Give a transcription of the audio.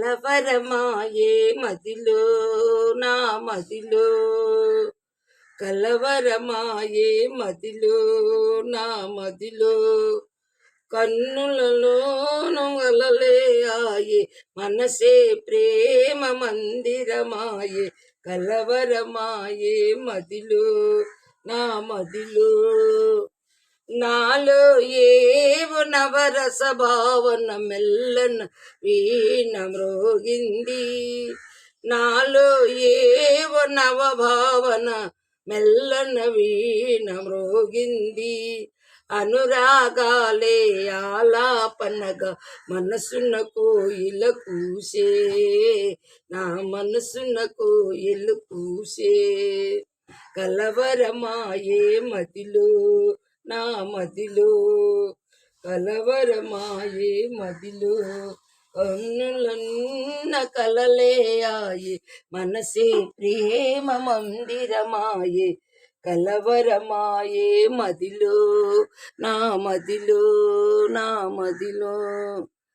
కలవరమాయే మదిలో నా మదిలో. కలవరమాయే మదిలో నా మదిలో. కన్నులలోను అలలే ఆయే మనసే ప్రేమ మందిరమాయే. కలవరమాయే మదిలో నా మదిలో. నాలో ఏ నవరస భావన మెల్లన వీణ మ్రోగింది నాలో ఏవ నవ భావన మెల్లన వీణ మ్రోగింది అనురాగాలే ఆలాపనగా మనసున కోయిల కూసే. నా మనసున కోయిల కూసే. కలవరమాయే మదిలో నా మదిలో. కలవరమాయే మదిలో కన్నులన్న కలలేయాయి. మనసే ప్రేమ మందిరమాయే. కలవరమాయే మదిలో నా మదిలో నా మదిలో.